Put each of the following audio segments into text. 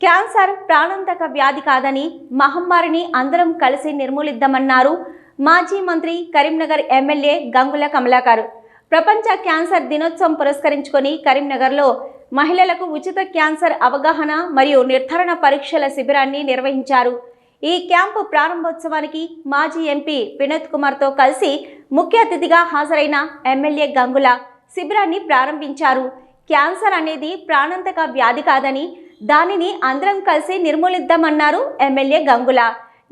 Cancer ప్రాణాంతక వ్యాధి కాదని మహమ్మారిని అందరం కలిసి నిర్మూలిద్దామన్నారు మాజీ మంత్రి కరీంనగర్ ఎమ్మెల్యే గంగుల కమలాకర్. ప్రపంచ క్యాన్సర్ దినోత్సవం పురస్కరించుకొని కరీంనగర్లో మహిళలకు ఉచిత క్యాన్సర్ అవగాహన మరియు నిర్ధారణ పరీక్షల శిబిరాన్ని నిర్వహించారు. ఈ క్యాంపు ప్రారంభోత్సవానికి మాజీ ఎంపీ వినోద్ కుమార్తో కలిసి ముఖ్య అతిథిగా హాజరైన ఎమ్మెల్యే గంగుల శిబిరాన్ని ప్రారంభించారు. క్యాన్సర్ అనేది ప్రాణాంతక వ్యాధి కాదని దానిని అందరం కలిసి నిర్మూలిద్దామన్నారు ఎమ్మెల్యే గంగుల.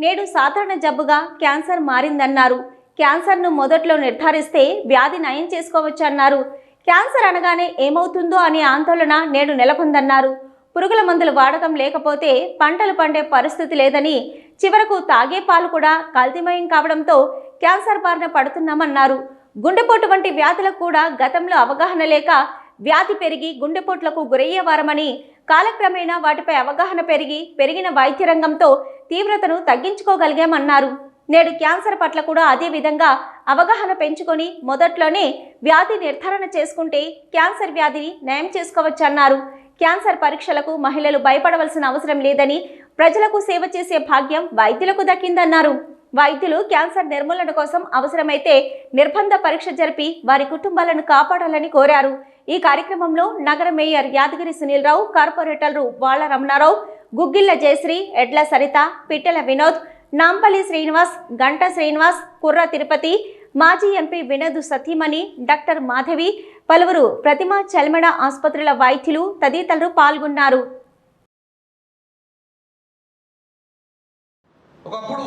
నేడు సాధారణ జబ్బుగా క్యాన్సర్ మారిందన్నారు. క్యాన్సర్ను మొదట్లో నిర్ధారిస్తే వ్యాధి నయం చేసుకోవచ్చన్నారు. క్యాన్సర్ అనగానే ఏమవుతుందో అనే ఆందోళన నేడు నెలకొందన్నారు. పురుగుల మందులు వాడకం లేకపోతే పంటలు పండే పరిస్థితి లేదని చివరకు తాగే పాలు కూడా కల్తీమయం కావడంతో క్యాన్సర్ బారిన పడుతున్నామన్నారు. గుండెపోటు వంటి వ్యాధులకు కూడా గతంలో అవగాహన లేక వ్యాధి పెరిగి గుండెపోట్లకు గురయ్యేవారమని కాలక్రమేణా వాటిపై అవగాహన పెరిగి పెరిగిన వైద్య రంగంతో తీవ్రతను తగ్గించుకోగలిగామన్నారు. నేడు క్యాన్సర్ పట్ల కూడా అదే విధంగా అవగాహన పెంచుకొని మొదట్లోనే వ్యాధి నిర్ధారణ చేసుకుంటే క్యాన్సర్ వ్యాధిని నయం చేసుకోవచ్చన్నారు. క్యాన్సర్ పరీక్షలకు మహిళలు భయపడవలసిన అవసరం లేదని ప్రజలకు సేవ చేసే భాగ్యం వైద్యులకు దక్కిందన్నారు. వైద్యులు క్యాన్సర్ నిర్మూలన కోసం అవసరమైతే నిర్బంధ పరీక్ష జరిపి వారి కుటుంబాలను కాపాడాలని కోరారు. ఈ కార్యక్రమంలో నగర మేయర్ యాదగిరి సునీల్ రావు కార్పొరేటర్లు వాళ్ళ రమణారావు గుగ్గిళ్ళ జయశ్రీ ఎడ్ల సరిత పిట్టెల వినోద్ నాంపల్లి శ్రీనివాస్ గంట శ్రీనివాస్ కుర్ర తిరుపతి మాజీ ఎంపీ వినోద్ సతీమణి డాక్టర్ మాధవి పలువురు ప్రతిమ చల్మడ ఆసుపత్రుల వైద్యులు తదితరులు పాల్గొన్నారు. ఒకప్పుడు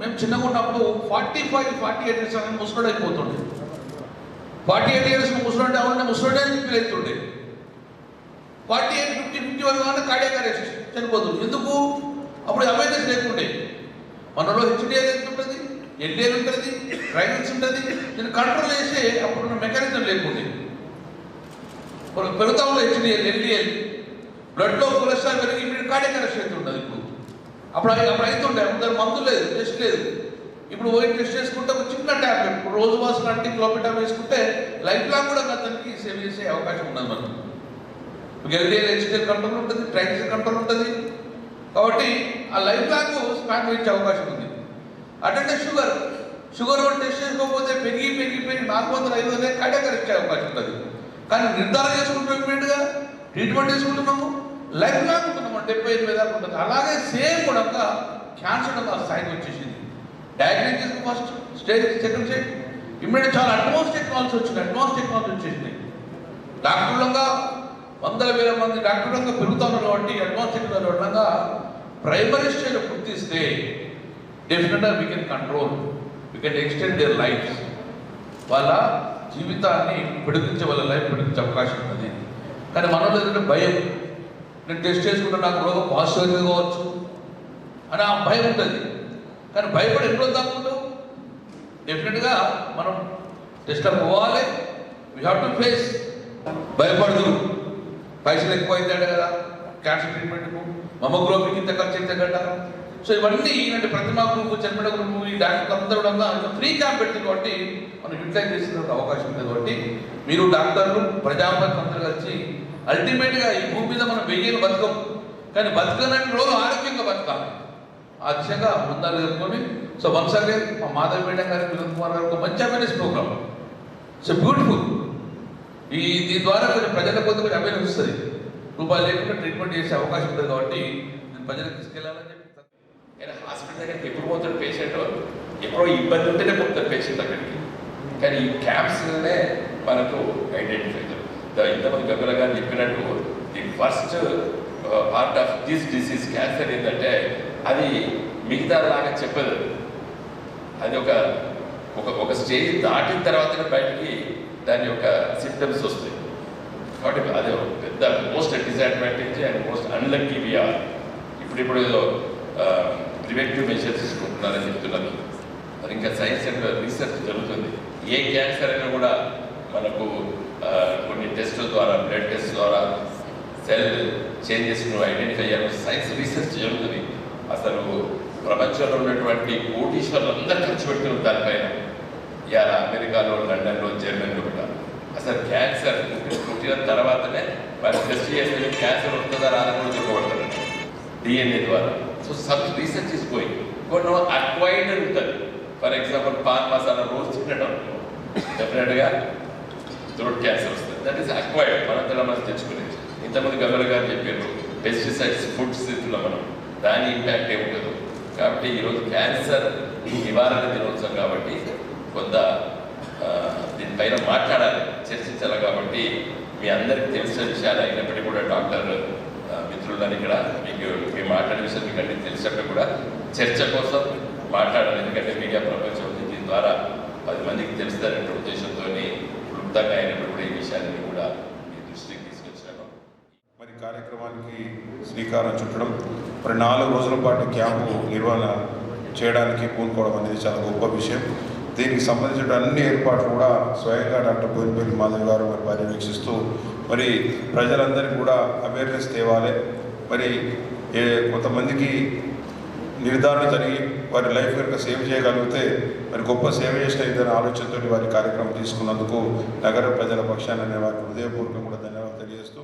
మేము చిన్నగా ఉన్నప్పుడు forty five forty eight years ముసలోడు అయిపోతుండే. ఫార్టీ ఎయిట్ ఇయర్స్ ముసలోడు అవునంటే ముసలోడే feel forty eight fifty fifty వరకు అంటే కార్డియాక్ అరెస్ట్ చనిపోతుంది ఎందుకు? అప్పుడు అవేర్నెస్ లేకుండే. మనలో హెచ్డిఎల్ ఎంత ఉంటుంది? ఎల్డిఎల్ ఉంటుంది? డ్రైవింగ్స్ ఉంటుంది? నేను కంట్రోల్ చేసే అప్పుడున్న మెకానిజం లేకుండే. ఇప్పుడు పెరుగుతా ఉంది హెచ్డిఎల్ ఎల్డిఎల్ బ్లడ్లో కొలెస్ట్రాల్ పెరిగి ఇప్పుడు కార్డియాక్ అరెస్ట్ అవుతుంటుంది ఇప్పుడు. అప్పుడు అవి అప్పుడు అవుతుండే. అందరు మందు లేదు టెస్ట్ లేదు. ఇప్పుడు పోయి టెస్ట్ చేసుకుంటే ఒక చిన్న ట్యాబ్లెట్. ఇప్పుడు రోజు వాసన అంటే కిలోమీటర్ వేసుకుంటే లైఫ్ లాంగ్ కూడా అతనికి సేవ్ చేసే అవకాశం ఉన్నది మనం మీకు ఎల్డిఎల్ హెచ్డిఎల్ కంట్రోల్ ఉంటుంది ట్రైన్స్ కంట్రోల్ ఉంటుంది. కాబట్టి ఆ లైఫ్ లాంగ్ స్పాన్ ఇచ్చే అవకాశం ఉంది. అటెండే షుగర్. షుగర్ కూడా టెస్ట్ చేసుకోకపోతే పెరిగి పెరిగి పెరిగి నాలుగు వందల ఐదు వందల కడకర్ ఇచ్చే అవకాశం ఉంటుంది కానీ నిర్ధారణ చేసుకుంటున్నాం ఇమ్మీడియట్గా ట్రీట్మెంట్ చేసుకుంటున్నాము. లైఫ్ లాంగ్ ఉంటున్నాము. డెబ్బై ఎనిమిది దాకా ఉంటుంది అలాగే సేమ్ కూడా క్యాన్సర్ ఒక స్థాయికి వచ్చేసింది. డయాగ్నోస్ చేసుకుని first stage second stage immediate చాలా అడ్వాన్స్ టెక్నాలజీ వచ్చింది అడ్వాన్స్ టెక్నాలజీ వచ్చేసింది. డాక్టర్లంగా వందల వేల మంది డాక్టర్లంగా పెరుగుతున్నారు కాబట్టి అడ్వాన్స్ టెక్నాలజీ ఉండగా ప్రైమరీ స్టేజ్ గుర్తిస్తే డెఫినెట్గా we can control we can extend their life వాళ్ళ జీవితాన్ని పిడిపించే వాళ్ళ లైఫ్ పిడిపించే అవకాశం ఉంది. కానీ మనలో ఏంటంటే భయం నేను టెస్ట్ చేసుకుంటే నాకు రోగం పాజిటివ్ కావచ్చు అని ఆ భయం ఉంటుంది. కానీ భయపడి ఎప్పుడు తగ్గుతావు డెఫినెట్గా మనం డిస్టర్బ్ పోవాలి. వీ హ్యావ్ టు ఫేస్ భయపడదు పైసలు ఎక్కువ అవుతాడు కదా క్యాన్సర్ ట్రీట్మెంట్కు మమోగ్లోబిన్ ఇంత ఖర్చు అయితే కదా సో ఇవన్నీ అంటే ప్రతిమా గ్రూప్ చర్మడ గ్రూప్ ఈ డాక్టర్లు అందరూ కూడా ఫ్రీ క్యాంప్ పెట్టింది కాబట్టి మనం యూటిలైజ్ చేసిన అవకాశం ఉంది కాబట్టి మీరు డాక్టర్లు ప్రజాపతి అందరూ కలిసి అల్టిమేట్గా ఈ భూమి మీద మనం వెయ్యేళ్ళు బతకం. కానీ బతకనట్టు రోజు ఆరోగ్యంగా బతకాలి. ఆ దిశగా ముందాలు జరుపుకొని సో వన్స్ అగైన్ మా మాధవ్ మేడం గారి వినోద్ కుమార్ గారు ఒక మంచి అవేర్నెస్ ప్రోగ్రామ్ సో బ్యూటిఫుల్. ఈ దీని ద్వారా కొంచెం ప్రజలకు కొద్ది కొంచెం అవేర్నెస్ వస్తుంది. రూపాయలు లేకుండా ట్రీట్మెంట్ చేసే అవకాశం ఉంటుంది కాబట్టి నేను ప్రజలకు తీసుకెళ్ళాలని చెప్పి నేను హాస్పిటల్ దగ్గరికి ఎప్పుడు పోతాడు పేషెంట్? ఎప్పుడో ఇబ్బంది ఉంటేనే పోతాడు పేషెంట్ అక్కడికి. కానీ ఈ క్యాంప్స్లోనే మనకు ఐడెంటిఫై ఇంతమంది గంగుల గారు చెప్పినట్టు the first part of this disease cancer ఏంటంటే అది మిగతా లాగా చెప్పదు. అది ఒక ఒక ఒక స్టేజ్ దాటిన తర్వాతనే బయటికి దాని యొక్క సిమ్టమ్స్ వస్తాయి. కాబట్టి అది ఒక పెద్ద most disadvantage and most unlucky we are ఇప్పుడు ఇప్పుడు ఏదో ప్రివెంటివ్ మెషర్స్ తీసుకుంటున్నారని చెప్తున్నారు. మరి ఇంకా సైన్స్ అండ్ రీసెర్చ్ జరుగుతుంది. ఏ క్యాన్సర్ అయినా కూడా మనకు కొన్ని టెస్టుల ద్వారా బ్లడ్ టెస్ట్ ద్వారా సెల్ చేంజెస్ను ఐడెంటిఫై చేయాలి. సైన్స్ రీసెర్చ్ జరుగుతుంది. అసలు ప్రపంచంలో ఉన్నటువంటి కోటీశ్వర్లు అందరూ ఖర్చు పెడుతున్నారు దానిపైన. ఇవాళ అమెరికాలో లండన్లో జర్మనీలో కూడా. అసలు క్యాన్సర్ పుట్టిన తర్వాతనే వారు టెస్ట్ చేస్తే క్యాన్సర్ వస్తుందా రాదని కూడా చెప్పబడతారు. డిఎన్ఏ ద్వారా. So sub research is going. కొన్ని అక్వైర్డ్ ఉంటుంది. ఫర్ ఎగ్జాంపుల్ పాన్ మసాలా రోజు తినడం. డెఫినెట్గా థ్రోట్ క్యాన్సర్ వస్తుంది. That is acquired. మన తెలంగాణ తెచ్చుకునేది. ఇంతమంది గవర్నర్ గారు చెప్పారు పెస్టిసైడ్స్ ఫుడ్ స్థితిలో మనం. దాని ఇంపాక్ట్ ఏముండదు. కాబట్టి ఈరోజు క్యాన్సర్ నివారణ దినోత్సవం కాబట్టి కొంత దీనిపైన మాట్లాడాలి చర్చించాలి కాబట్టి మీ అందరికీ తెలిసిన విషయాలు అయినప్పటికీ కూడా డాక్టర్ మిత్రులని ఇక్కడ మీకు మీ మాట్లాడే విషయం మీకు అన్ని తెలిసినప్పుడు కూడా చర్చ కోసం మాట్లాడాలి. ఎందుకంటే మీడియా ప్రపంచం ఉంది. దీని ద్వారా పది మందికి తెలుస్తారనే ఉద్దేశంతో క్లుప్తంగా అయినప్పుడు కూడా ఈ విషయాన్ని కూడా మీ దృష్టికి తీసుకొచ్చాను మరి కార్యక్రమానికి శ్రీకారం చుట్టడం. మరి నాలుగు రోజుల పాటు క్యాంపు నిర్వహణ చేయడానికి పూనుకోవడం అనేది చాలా గొప్ప విషయం. దీనికి సంబంధించిన అన్ని ఏర్పాట్లు కూడా స్వయంగా డాక్టర్ బోయినపల్లి మాధవ్ గారు మరి పర్యవేక్షిస్తూ మరి ప్రజలందరికీ కూడా అవేర్నెస్ తేవాలి. మరి కొంతమందికి నిర్ధారణ జరిగి వారి లైఫ్ కనుక సేవ్ చేయగలిగితే మరి గొప్ప సేవ చేసిన ఆలోచనతో వారి కార్యక్రమం తీసుకున్నందుకు నగర ప్రజల పక్షాన్ని వారికి హృదయపూర్వకంగా కూడా ధన్యవాదాలు తెలియజేస్తూ